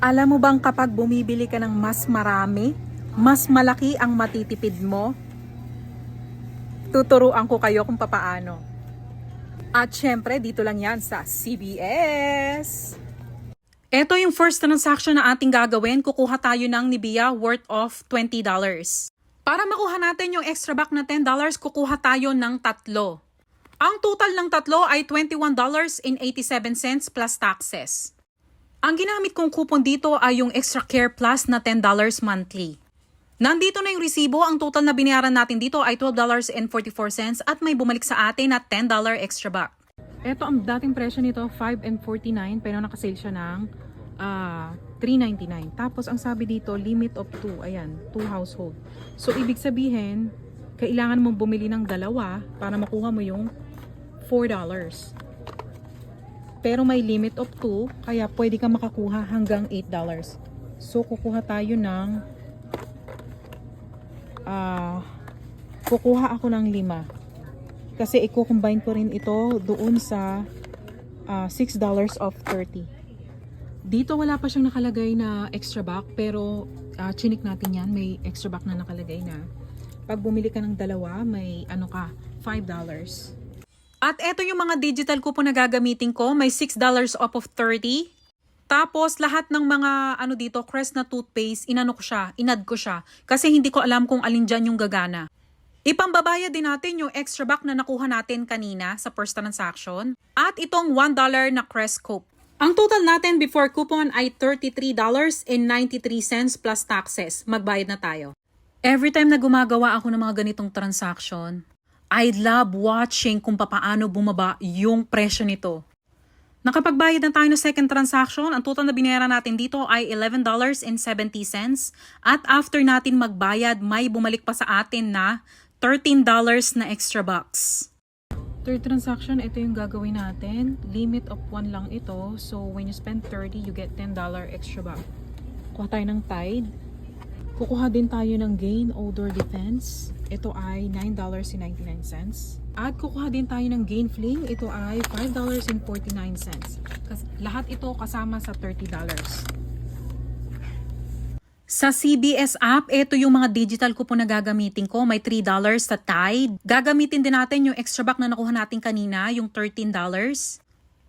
Alam mo bang kapag bumibili ka ng mas marami, mas malaki ang matitipid mo? Tuturuan ko kayo kung papaano. At syempre, dito lang yan sa CBS. Ito yung first transaction na ating gagawin. Kukuha tayo ng Nivea worth of $20. Para makuha natin yung extra back na $10, kukuha tayo ng tatlo. Ang total ng tatlo ay $21.87 plus taxes. Ang ginamit kong coupon dito ay yung Extra Care Plus na $10 monthly. Nandito na yung resibo, ang total na binayaran natin dito ay $12.44 at may bumalik sa atin na $10 extra back. Ito ang dating presyo nito, $5.49 pero nakasale siya ng ah, $3.99. Tapos ang sabi dito, limit of 2, ayan, 2 household. So ibig sabihin, kailangan mong bumili ng dalawa para makuha mo yung $4. Pero may limit of 2, kaya pwede ka makakuha hanggang $8. So, kukuha tayo ng ah kukuha ako ng 5. Kasi i-combine ko rin ito doon sa ah, $6 of 30. Dito wala pa siyang nakalagay na extra back pero ah, chinik natin yan. May extra back na nakalagay na. Pag bumili ka ng dalawa, may ano ka, $5. At eto yung mga digital coupon na gagamitin ko. May $6 off of 30. Tapos lahat ng mga ano dito, Crest na toothpaste, inano ko siya, inad ko siya. Kasi hindi ko alam kung alin dyan yung gagana. Ipambabayad din natin yung extra back na nakuha natin kanina sa first transaction. At itong $1 na Crest Cope. Ang total natin before coupon ay $33.93 plus taxes. Magbayad na tayo. Every time na gumagawa ako ng mga ganitong transaction, I love watching kung papaano bumaba yung presyo nito. Nakapagbayad na tayo ng second transaction, ang total na binayaran natin dito ay $11.70 at after natin magbayad, may bumalik pa sa atin na $13 na extra bucks. Third transaction, ito yung gagawin natin. Limit of 1 lang ito. So, when you spend 30, you get $10 extra back. Kuha tayo ng Tide. Kukuha din tayo ng Gain Odor Defense. Ito ay $9.99. At kukuha din tayo ng Gain Fling. Ito ay $5.49. Kas lahat ito kasama sa $30. Sa CBS app, ito yung mga digital coupon na gagamitin ko. May $3 sa Tide. Gagamitin din natin yung extra back na nakuha natin kanina, yung $13.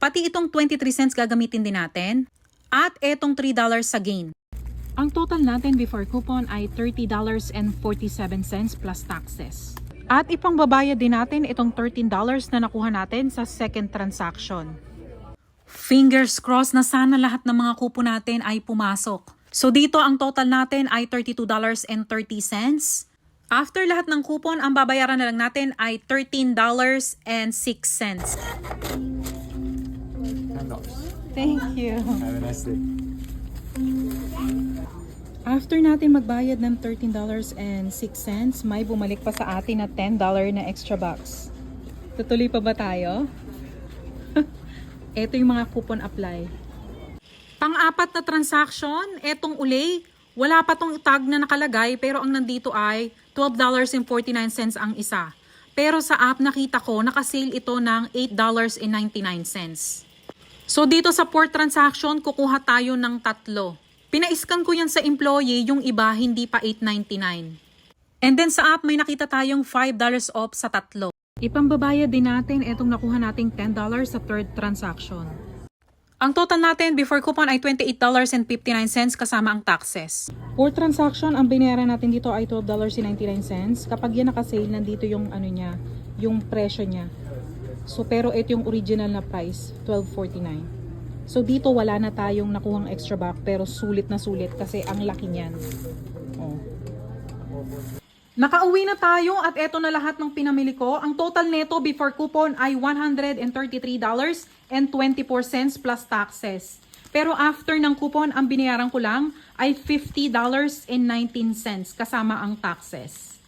Pati itong 23 cents gagamitin din natin. At itong $3 sa gain. Ang total natin before coupon ay $30.47 plus taxes. At ipang babayad din natin itong $13 na nakuha natin sa second transaction. Fingers crossed na sana lahat ng mga kupon natin ay pumasok. So dito ang total natin ay $32.30. After lahat ng kupon, ang babayaran na lang natin ay $13.06. Thank you. Have a nice day. After natin magbayad ng $13.06, may bumalik pa sa atin na $10 na extra bucks. Tutuloy pa ba tayo? Ito yung mga coupon apply. Pang-apat na transaction, etong uli, wala pa tong tag na nakalagay pero ang nandito ay $12.49 ang isa. Pero sa app nakita ko, nakasale ito ng $8.99. So dito sa fourth transaction, kukuha tayo ng tatlo. Pina-scan ko yan sa employee, yung iba hindi pa $8.99. And then sa app may nakita tayong $5 off sa tatlo. Ipambabayad din natin itong nakuha nating $10 sa third transaction. Ang total natin before coupon ay $28.59 kasama ang taxes. For transaction, ang binayaran natin dito ay $12.99. Kapag yan nakasale, nandito yung ano niya, yung presyo niya. So pero ito yung original na price, $12.49. So dito wala na tayong nakuhang extra back pero sulit na sulit kasi ang laki niyan. Oh. Nakauwi na tayo at eto na lahat ng pinamili ko. Ang total neto before coupon ay $133.24 plus taxes. Pero after ng coupon, ang binayaran ko lang ay $50.19 kasama ang taxes.